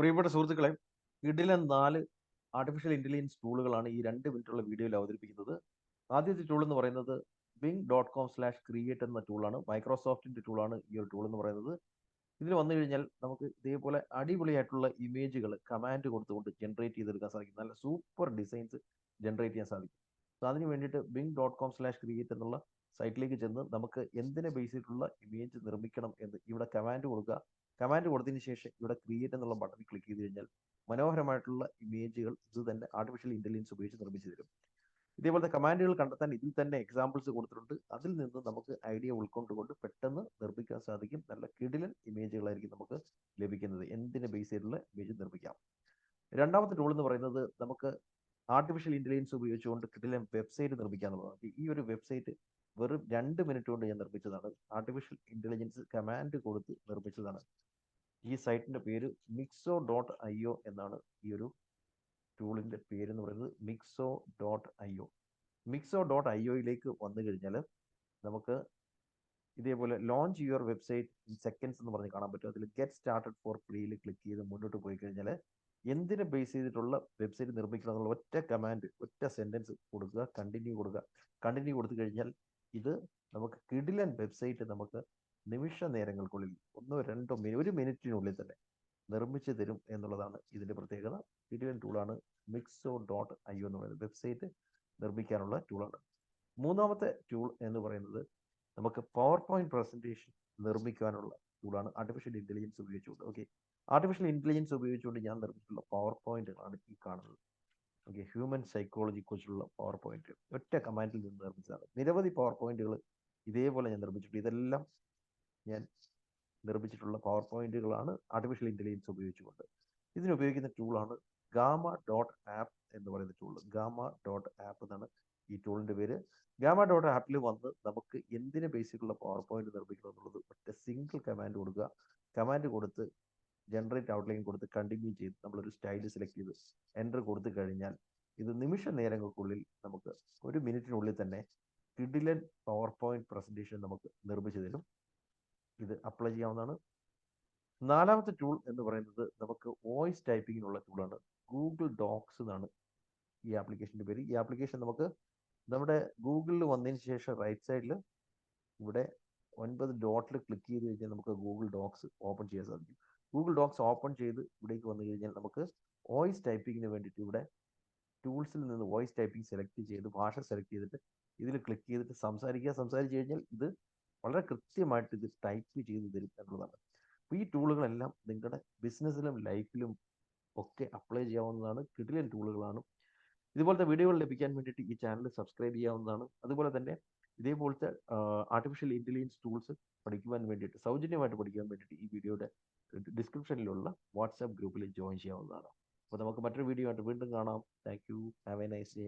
പ്രിയപ്പെട്ട സുഹൃത്തുക്കളെ ഇടിലൻ നാല് ആർട്ടിഫിഷ്യൽ ഇന്റലിജൻസ് ടൂളുകളാണ് ഈ രണ്ട് മിനിറ്റുള്ള വീഡിയോയിൽ അവതരിപ്പിക്കുന്നത്. ആദ്യത്തെ ടൂൾ എന്ന് പറയുന്നത് Bing dot com slash create എന്ന ടൂളാണ് മൈക്രോസോഫ്റ്റിന്റെ ടൂളാണ് ഈ ഒരു ടൂൾ എന്ന് പറയുന്നത്. ഇതിൽ വന്നു കഴിഞ്ഞാൽ നമുക്ക് ഇതേപോലെ അടിപൊളിയായിട്ടുള്ള ഇമേജുകൾ കമാൻഡ് കൊടുത്തുകൊണ്ട് ജനറേറ്റ് ചെയ്തെടുക്കാൻ സാധിക്കും. നല്ല സൂപ്പർ ഡിസൈൻസ് ജനറേറ്റ് ചെയ്യാൻ സാധിക്കും. സോ അതിന് വേണ്ടിയിട്ട് Bing dot com slash create എന്നുള്ള സൈറ്റിലേക്ക് ചെന്ന് നമുക്ക് എന്തിനെ ബേസ് ചെയ്തിട്ടുള്ള ഇമേജ് നിർമ്മിക്കണം എന്ന് ഇവിടെ കമാൻഡ് കൊടുക്കുക. കമാൻഡ് കൊടുത്തതിന് ശേഷം ഇവിടെ ക്രിയേറ്റ് എന്നുള്ള ബട്ടൺ ക്ലിക്ക് ചെയ്ത് കഴിഞ്ഞാൽ മനോഹരമായിട്ടുള്ള ഇമേജുകൾ ഇത് തന്നെ ആർട്ടിഫിഷ്യൽ ഇന്റലിജൻസ് ഉപയോഗിച്ച് നിർമ്മിച്ചു തരും. ഇതേപോലത്തെ കമാൻഡുകൾ കണ്ടെത്താൻ ഇതിൽ തന്നെ എക്സാമ്പിൾസ് കൊടുത്തിട്ടുണ്ട്. അതിൽ നിന്ന് നമുക്ക് ഐഡിയ ഉൾക്കൊണ്ടുകൊണ്ട് പെട്ടെന്ന് നിർമ്മിക്കാൻ സാധിക്കും. നല്ല കിടിലൻ ഇമേജുകളായിരിക്കും നമുക്ക് ലഭിക്കുന്നത്. എന്തിനെ ബേസ് ചെയ്തിട്ടുള്ള ഇമേജ് നിർമ്മിക്കാം. രണ്ടാമത്തെ ടൂൾ എന്ന് പറയുന്നത് നമുക്ക് ആർട്ടിഫിഷ്യൽ ഇന്റലിജൻസ് ഉപയോഗിച്ചുകൊണ്ട് കിടിലൻ വെബ്സൈറ്റ് നിർമ്മിക്കുക എന്നുള്ളതാണ്. ഈ ഒരു വെബ്സൈറ്റ് വെറും രണ്ട് മിനിറ്റ് കൊണ്ട് ഞാൻ നിർമ്മിച്ചതാണ്. ആർട്ടിഫിഷ്യൽ ഇന്റലിജൻസ് കമാൻഡ് കൊടുത്ത് നിർമ്മിച്ചതാണ്. ഈ സൈറ്റിന്റെ പേര് മിക്സോ ഡോട്ട് ഐ ഒ എന്നാണ് ഈ ഒരു ടൂളിന്റെ എന്ന് പറയുന്നത്. Mixo dot I O Mixo dot I ഒയിലേക്ക് വന്നു കഴിഞ്ഞാൽ നമുക്ക് ഇതേപോലെ launch your website in seconds എന്ന് പറഞ്ഞ് കാണാൻ പറ്റും. അതിൽ ഗെറ്റ് സ്റ്റാർട്ടഡ് ഫോർ ഫ്രീയിൽ ക്ലിക്ക് ചെയ്ത് മുന്നോട്ട് പോയി കഴിഞ്ഞാൽ എന്തിനെ ബേസ് ചെയ്തിട്ടുള്ള വെബ്സൈറ്റ് നിർമ്മിക്കണം എന്നുള്ള ഒറ്റ കമാൻഡ് ഒറ്റ സെന്റൻസ് കൊടുക്കുക കണ്ടിന്യൂ കൊടുക്കുക. കണ്ടിന്യൂ കൊടുത്തു കഴിഞ്ഞാൽ ഇത് നമുക്ക് കിടിലൻ വെബ്സൈറ്റ് നമുക്ക് നിമിഷ നേരങ്ങൾക്കുള്ളിൽ ഒന്നോ രണ്ടോ മിനി ഒരു മിനിറ്റിനുള്ളിൽ തന്നെ നിർമ്മിച്ചു തരും എന്നുള്ളതാണ് ഇതിന്റെ പ്രത്യേകത. കിടിലൻ ടൂളാണ് മിക്സോ ഡോട്ട് ഐ എന്ന് പറയുന്നത് വെബ്സൈറ്റ് നിർമ്മിക്കാനുള്ള ടൂളാണ്. മൂന്നാമത്തെ ടൂൾ എന്ന് പറയുന്നത് നമുക്ക് പവർ പോയിന്റ് പ്രസന്റേഷൻ നിർമ്മിക്കാനുള്ള ടൂളാണ്. ആർട്ടിഫിഷ്യൽ ഇന്റലിജൻസ് ഉപയോഗിച്ചുകൊണ്ട്. ഓക്കെ ആർട്ടിഫിഷ്യൽ ഇന്റലിജൻസ് ഉപയോഗിച്ചുകൊണ്ട് ഞാൻ നിർമ്മിച്ചിട്ടുള്ള പവർ പോയിന്റുകളാണ് ഈ കാണുന്നത്. ഓക്കെ ഹ്യൂമൻ സൈക്കോളജി കുറിച്ചുള്ള പവർ പോയിന്റ് ഒറ്റ കമാൻഡിൽ നിന്ന് നിർമ്മിച്ചതാണ്. നിരവധി പവർ പോയിന്റുകൾ ഇതേപോലെ ഞാൻ നിർമ്മിച്ചിട്ടുണ്ട്. ഇതെല്ലാം ഞാൻ നിർമ്മിച്ചിട്ടുള്ള പവർ പോയിന്റുകളാണ് ആർട്ടിഫിഷ്യൽ ഇന്റലിജൻസ് ഉപയോഗിച്ചുകൊണ്ട്. ഇതിന് ഉപയോഗിക്കുന്ന ടൂളാണ് ഗാമ ഡോട്ട് ആപ്പ് എന്ന് പറയുന്ന ടൂൾ ഗാമ ഡോട്ട് ആപ്പ് എന്നാണ് ഈ ടൂളിന്റെ പേര്. ഗാമ ഡോട്ട് ആപ്പിൽ വന്ന് നമുക്ക് എന്തിനെ ബേസിക്കുള്ള പവർ പോയിന്റ് നിർമ്മിക്കണം എന്നുള്ളത് ഒറ്റ സിംഗിൾ കമാൻഡ് കൊടുക്കുക. കമാൻഡ് കൊടുത്ത് ജനറേറ്റ് ഔട്ട്ലൈൻ കൊടുത്ത് കണ്ടിന്യൂ ചെയ്ത് നമ്മളൊരു സ്റ്റൈൽ സെലക്ട് ചെയ്ത് എന്റർ കൊടുത്തു കഴിഞ്ഞാൽ ഇത് നിമിഷ നേരങ്ങൾക്കുള്ളിൽ നമുക്ക് ഒരു മിനിറ്റിനുള്ളിൽ തന്നെ കിഡിലൻ പവർ പോയിന്റ് പ്രസന്റേഷൻ നമുക്ക് നിർമ്മിച്ചു തരും. ഇത് അപ്ലൈ ചെയ്യാവുന്നതാണ്. നാലാമത്തെ ടൂൾ എന്ന് പറയുന്നത് നമുക്ക് വോയിസ് ടൈപ്പിങ്ങിനുള്ള ടൂളാണ് ഗൂഗിൾ ഡോക്സ് എന്നാണ് ഈ ആപ്ലിക്കേഷന്റെ പേര്. ഈ ആപ്ലിക്കേഷൻ നമുക്ക് നമ്മുടെ ഗൂഗിളിൽ വന്നതിന് ശേഷം റൈറ്റ് സൈഡിൽ ഇവിടെ ഒൻപത് ഡോട്ടിൽ ക്ലിക്ക് ചെയ്ത് കഴിഞ്ഞാൽ നമുക്ക് ഗൂഗിൾ ഡോക്സ് ഓപ്പൺ ചെയ്യാൻ സാധിക്കും. ഗൂഗിൾ ഡോക്സ് ഓപ്പൺ ചെയ്ത് ഇവിടേക്ക് വന്നു കഴിഞ്ഞാൽ നമുക്ക് വോയിസ് ടൈപ്പിങ്ങിന് വേണ്ടിയിട്ട് ഇവിടെ ടൂൾസിൽ നിന്ന് വോയിസ് ടൈപ്പിംഗ് സെലക്ട് ചെയ്ത് ഭാഷ സെലക്ട് ചെയ്തിട്ട് ഇതിൽ ക്ലിക്ക് ചെയ്തിട്ട് സംസാരിക്കുക. സംസാരിച്ച് കഴിഞ്ഞാൽ ഇത് വളരെ കൃത്യമായിട്ട് ഇത് ടൈപ്പ് ചെയ്ത് തരും എന്നുള്ളതാണ്. അപ്പോൾ ഈ ടൂളുകളെല്ലാം നിങ്ങളുടെ ബിസിനസ്സിലും ലൈഫിലും ഒക്കെ അപ്ലൈ ചെയ്യാവുന്നതാണ്. കിടിലൻ ടൂളുകളാണ് ഇതുപോലത്തെ വീഡിയോകൾ ലഭിക്കാൻ വേണ്ടിയിട്ട് ഈ ചാനൽ സബ്സ്ക്രൈബ് ചെയ്യാവുന്നതാണ്. അതുപോലെ തന്നെ ഇതേപോലത്തെ ആർട്ടിഫിഷ്യൽ ഇന്റലിജൻസ് ടൂൾസ് പഠിക്കുവാൻ വേണ്ടിയിട്ട് സൗജന്യമായിട്ട് പഠിക്കാൻ വേണ്ടിയിട്ട് ഈ വീഡിയോയുടെ ഡിസ്ക്രിപ്ഷനിലുള്ള വാട്സാപ്പ് ഗ്രൂപ്പിൽ ജോയിൻ ചെയ്യാവുന്നതാണ്. അപ്പോൾ നമുക്ക് മറ്റൊരു വീഡിയോ ആയിട്ട് വീണ്ടും കാണാം. Thank you have a nice day